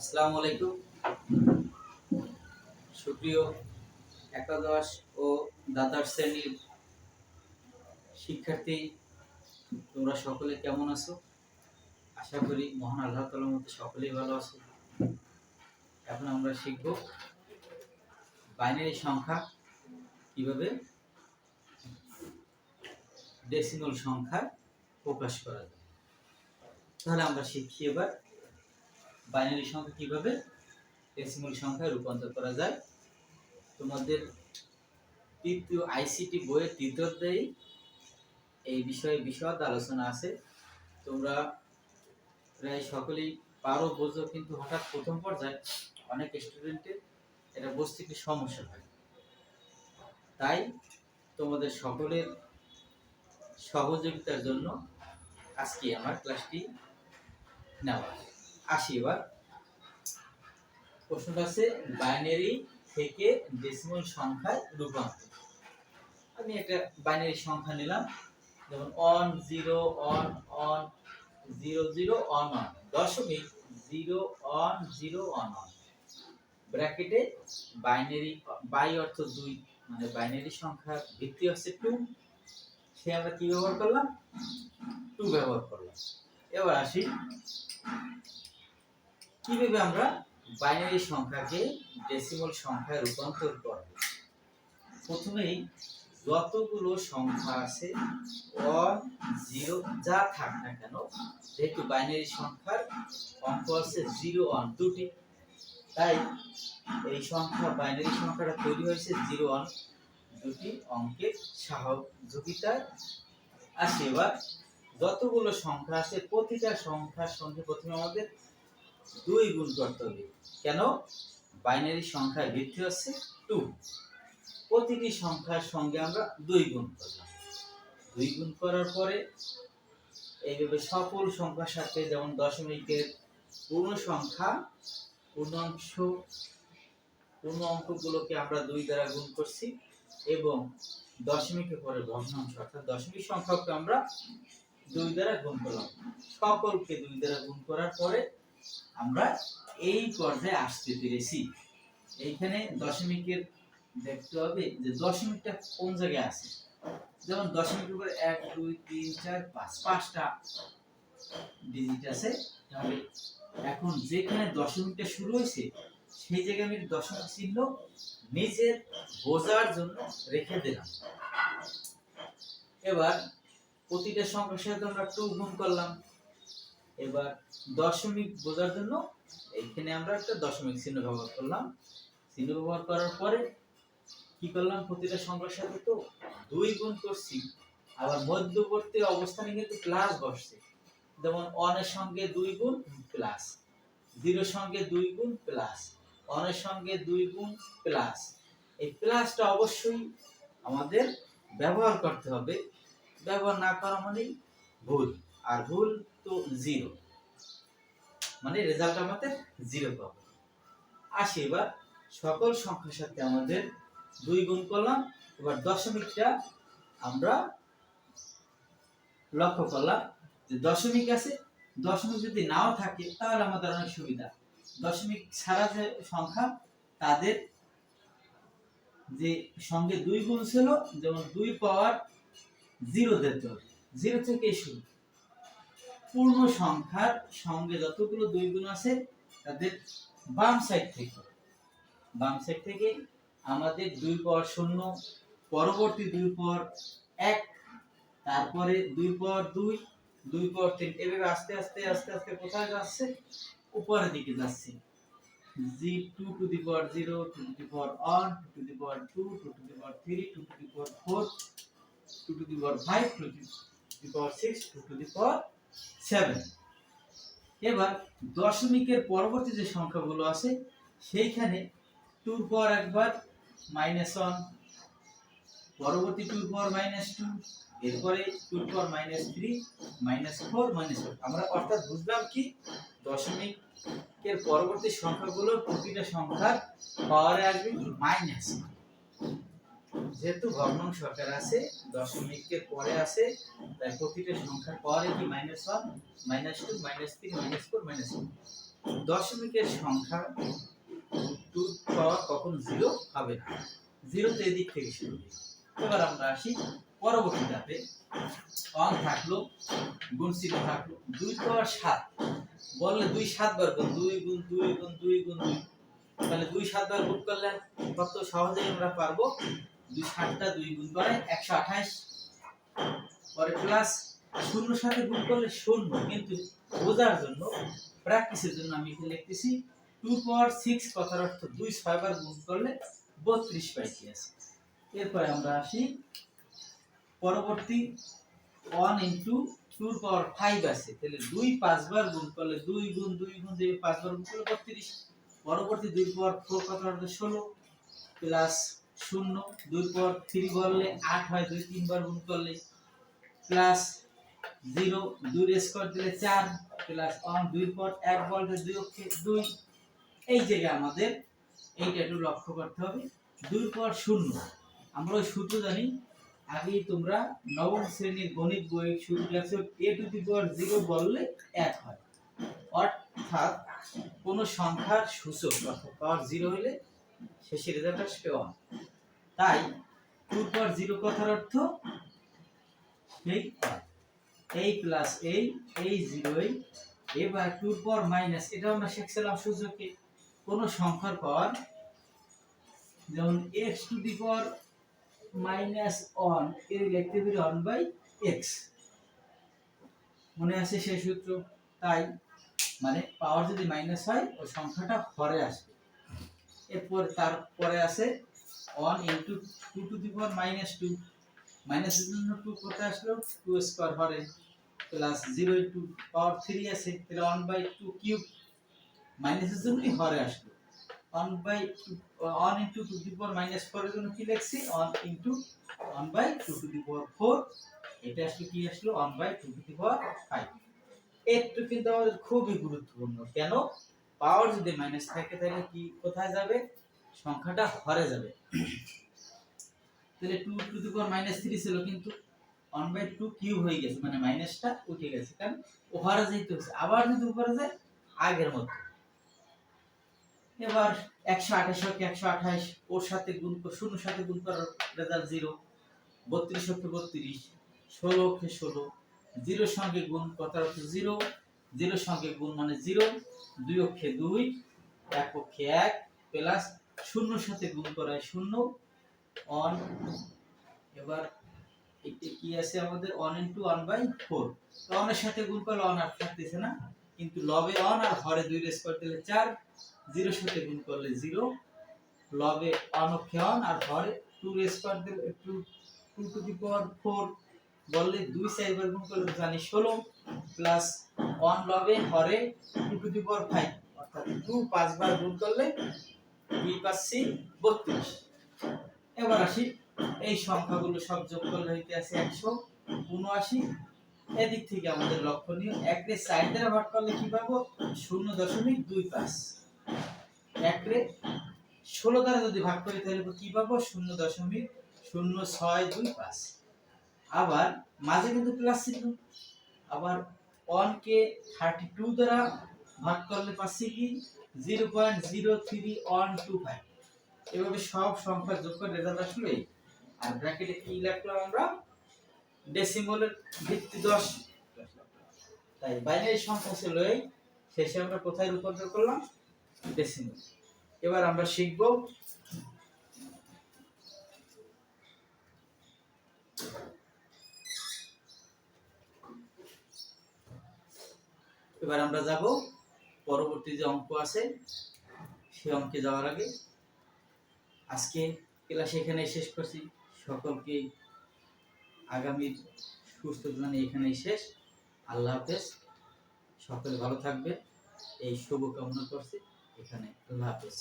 আসসালামু আলাইকুম। সুপ্রিয় একাদশ ও দ্বাদশ শ্রেণির শিক্ষার্থী, তোমরা সকলে কেমন আছো? আশা করি মহান আল্লাহ তালার মধ্যে সকলেই ভালো আছো। এখন আমরা শিখব বাইনারি সংখ্যা কীভাবে ডেসিমাল সংখ্যা প্রকাশ করা যায়। তাহলে আমরা শিখি এবার বাইনারি সংখ্যা কীভাবে? ডেসিমাল সংখ্যায় রূপান্তর করা যায়। তোমাদের তৃতীয় আইসিটি বইয়ের তৃতীয় অধ্যায়ে এই বিষয়ে বিশদ আলোচনা আছে। তোমরা প্রায় সকলেই পারো বোঝো, কিন্তু হঠাৎ প্রথম পর্যায়ে অনেক স্টুডেন্টের এটা বুঝতে একটু সমস্যা হয়। তাই তোমাদের সকলের সহযোগিতার জন্য আজকে আমার ক্লাসটি নেওয়া আসি এবার। প্রশ্নটা আছে বাইনারি থেকে ডেসিমাল সংখ্যায় রূপান্তর। আমি একটা বাইনারি সংখ্যা নিলাম। যেমন one zero one one zero zero one one দশমিক zero one zero one one ব্র্যাকেটে বাইনারি বাই অর্থ দুই মানে বাইনারি সংখ্যার ভিত্তি হচ্ছে টু সে আমরা কি ব্যবহার করলাম? টু ব্যবহার করলাম। এবার আসি কীভাবে আমরা বাইনারি সংখ্যাকে ডেসিমাল সংখ্যায় রূপান্তর করব? প্রথমেই যতগুলো সংখ্যা আছে ওয়ান জিরো যা থাক না কেন, যেহেতু বাইনারি সংখ্যার অঙ্ক আছে জিরো ওয়ান দুটি তাই এই সংখ্যা, বাইনারি সংখ্যাটা তৈরি হয়েছে জিরো ওয়ান দুটি অঙ্কের সহযোগিতায়। আসে এবার, যতগুলো সংখ্যা আছে, প্রতিটা সংখ্যার সঙ্গে প্রথমে আমাদের দুই গুণ করতে হবে। কেন? বাইনারি সংখ্যার ভিত্তি হচ্ছে টু প্রতিটি সংখ্যার সঙ্গে আমরা দুই গুণ করলাম। দুই গুণ করার পরে এইভাবে সকল সংখ্যার সাথে যেমন দশমিকের পূর্ণ সংখ্যা পূর্ণাংশ পূর্ণ অঙ্কগুলোকে আমরা দুই দ্বারা গুণ করছি এবং দশমিকের পরে ভগ্নাংশ অর্থাৎ দশমিক সংখ্যাকে আমরা দুই দ্বারা গুণ করলাম। সকলকে দুই দ্বারা গুণ করার পরে আমরা এই পর্যায়ে আসতে পেরেছি। এইখানে দশমিকের দেখতে হবে যে দশমিকটা কোন জায়গায় আছে? যেমন দশমিকের উপরে এক, দুই, তিন, চার, পাঁচ, পাঁচটা ডিজিট আছে। তাহলে এখন যেখানে দশমিকটা শুরু হয়েছে, সেই জায়গায় আমি দশমিক চিহ্ন নিজের বোঝার জন্য রেখে দিলাম। এবার প্রতিটা সংখ্যার সাথে আমরা টু গুণ করলাম। এবার দশমিক বোঝার জন্য এইখানে আমরা একটা দশমিক চিহ্ন ব্যবহার করলাম। চিহ্ন ব্যবহার করার পরে কি করলাম? প্রতিটা সংখ্যার সাথে তো দুই গুণ করছি। আবার মধ্যবর্তী অবস্থানে কিন্তু প্লাস বসছে। যেমন অনের সঙ্গে দুই গুণ প্লাস জিরোর সঙ্গে দুই গুণ প্লাস অনের সঙ্গে দুই গুণ প্লাস এই প্লাসটা অবশ্যই আমাদের ব্যবহার করতে হবে। ব্যবহার না করা মানেই ভুল। আর ভুল তো জিরো মানে রেজাল্ট আমাদের জিরো পাবো। আসি এবার। সকল সংখ্যার সাথে আমাদের দুই গুণ করলাম। এবার দশমিকটা আমরা লক্ষ্য করলাম যে দশমিক আছে। দশমিক যদি নাও থাকে, তাহলে আমাদের অনেক সুবিধা। দশমিক ছাড়া যে সংখ্যা, তাদের যে সঙ্গে দুই গুণ ছিল, যেমন দুই পাওয়ার জিরো দিতে জিরো থেকে শুরু। পূর্ণ সংখ্যার সঙ্গে যতগুলো দুই গুণ আছে, তাদের বাম সাইড থেকে। বাম সাইড থেকে আমাদের দুই পাওয়ার শূন্য, পরবর্তী দুই পাওয়ার এক, তারপরে দুই পাওয়ার দুই দুই পাওয়ার তিন, এভাবে আস্তে আস্তে আস্তে আস্তে কোথায় যাচ্ছে? উপরের দিকে যাচ্ছে। জি two to the power zero two to the power one two to the power two two to the power three two to the power four two to the power five two to the power six two to the power seven এবার দশমিকের পরবর্তী যে সংখ্যাগুলো আছে, সেইখানে টুর পর একবার minus one পরবর্তী টুর পর মাইনাস টু এরপরে টুর পর minus three minus four minus আমরা অর্থাৎ বুঝলাম কি, দশমিকের পরবর্তী সংখ্যাগুলোর প্রতিটা সংখ্যার পাওয়ারে আসবে মাইনাস যেহেতু ভগ্নাংশ আকার আছে দশমিকের পরে আছে, তাই প্রতিটা সংখ্যার পরে কি minus one minus two minus three minus four minus দশমিকের সংখ্যা টু পাওয়ার কখন জিরো হবে না। জিরো তো এদিক থেকে শুরু। এবার আমরা আসি পরবর্তী ধাপে। অন থাকল, গুণ চিহ্ন থাকল, দুই পাওয়ার সাত। বললে দুই সাত বার গুণ দুই গুণ দুই গুণ দুই গুণ দুই। তাহলে দুই সাত বার গুণ করলে কত সহজেই আমরা পারব? দুই সাতটা দুই গুণ করে একশো আঠাশ। পরে প্লাস সাথে গুণ করলে শূন্য, কিন্তু বোঝার জন্য প্র্যাকটিসের জন্য আমি এখানে লিখতেছি পাওয়ার কথার অর্থ গুণ করলে বত্রিশ পাইছি আছে। এরপরে আমরা আসি, পরবর্তী ওয়ান ইন্টু টুর পাওয়ার ফাইভ আছে, তাহলে দুই পাঁচবার গুণ করলে দুই গুণ দুই গুণ পাঁচবার গুণ করলে বত্রিশ। পরবর্তী দুই পাওয়ার ফোর কত অর্থ ষোলো। প্লাস শূন্য, দুই পাওয়ার থ্রি বললে আট হয়, দুই তিনবার গুণ করলে প্লাস জিরো দুই স্কোয়ার দিলে চার প্লাস ওয়ান দুই পর এক বলতে দুই অক্ষে দুই। এই জায়গায় আমাদের এইটা একটু লক্ষ্য করতে হবে। দুই পর শূন্য, আমরা ওই সূত্র জানি। আগে তোমরা নবম শ্রেণির গণিত বই শুরু ক্লাসে এ টু দি পাওয়ার জিরো বললে এক হয়। অর্থাৎ কোন সংখ্যার সূচক অর্থাৎ পাওয়ার জিরো হলে শেষের রেজাল্ট আসবে ওয়ান তাই টু পাওয়ার জিরো কথার অর্থ এই এই প্লাস এই এই জিরো এই এবার টু পাওয়ার মাইনাস এটা আমরা শিখছিলাম সূচকে। কোন সংখ্যার পাওয়ার যেমন x to the power minus ওয়ানের লিখতে পারি ওয়ান বাই এক্স মনে আছে সেই সূত্র? তাই মানে পাওয়ার যদি মাইনাস হয়, ওই সংখ্যাটা হরে আসবে। এরপর তারপরে আছে one into two to the power minus two মাইনাসের জন্য টু কোথায় আসলো? টু স্কোয়ার হরে plus zero into power three আছে, তাহলে ওয়ান বাই টু কিউব মাইনাসের জন্যই হরে আসলো। One by one into two the power minus ফোরের জন্য কি লিখছি? One into one by two two the power four এটা আসলে কি আসলো? One by two two the power five একটু কিন্তু আমাদের খুবই গুরুত্বপূর্ণ। কেন? পাওয়ার যদি মাইনাস থাকে, তাহলে কি কোথায় যাবে? সংখ্যাটা হরে যাবে। তাহলে two to the power minus three ছিল কিন্তু ওয়ান বাই টু কিউব হয়ে গেছে মানে মাইনাসটা উঠে গেছে, কারণ ওভারে যেতে হচ্ছে আবার যদি উপরে যায়, আগের মতো। এবার একশো আঠাশ হোক একশো আঠাশ, ওর সাথে গুণ কর, শূন্যর সাথে গুণ করার রেজাল্ট জিরো বত্রিশ অক্ষে বত্রিশ, ষোলো অক্ষে ষোলো, জিরোর সঙ্গে গুণ কত অর্থ জিরো জিরোর সঙ্গে গুণ মানে জিরো দুই অক্ষে দুই, এক অক্ষে এক প্লাস শূন্যর সাথে গুণ করায় শূন্য। অন এবার কি আছে আমাদের অন ওয়ান বাই ফোর অনের সাথে গুণ করলে অন আর থাকতেছে না, কিন্তু লবে অন আর হরে দুই রেস চার জিরোর সাথে গুণ করলে জিরো লবে অন অন আর হরে two race two two to the power four বললে দুই চারবার গুণ করলে জানি ষোলো প্লাস ওয়ান লবে হরে two to the power five অর্থাৎ টু পাঁচবার গুণ করলে দুই পাচ্ছি বত্রিশ। এবার আসি, এই সংখ্যাগুলো সব যোগ করলে হইতে আছে একশো উনআশি। এদিক থেকে আমাদের লক্ষণীয় একরে চার দ্বারা ভাগ করলে কি পাবো? শূন্য দশমিক দুই পাঁচ। একরে ষোলো দ্বারা যদি ভাগ করি, তাহলে কি পাবো? শূন্য দশমিক শূন্য ছয় দুই পাঁচ। আবার মাঝে কিন্তু প্লাস ছিল আবার ওয়ান কে থার্টি টু দ্বারা ভাগ করলে পাচ্ছি কি? Zero point zero three one two five. এভাবে সব সংখ্যা যোগ করে রেজাল্ট আসলো এই আর ব্র্যাকেটে কি লিখলাম আমরা? ডেসিমলের ভিত্তি দশ। তাই বাইনারি সংখ্যা ছিল এই, শেষে আমরা কোথায় রূপান্তর করলাম? ডেসিমল এবার আমরা শিখব এবার আমরা যাব পরবর্তী যে অঙ্ক আছে সে অঙ্কে যাওয়ার আগে আজকে ক্লাস এখানে শেষ করছি। সকলকে আগামীর সুস্থ জানি এখানেই শেষ। আল্লাহ হাফেজ। সকলে ভালো থাকবে এই শুভকামনা করছি। এখানে আল্লাহ হাফেজ।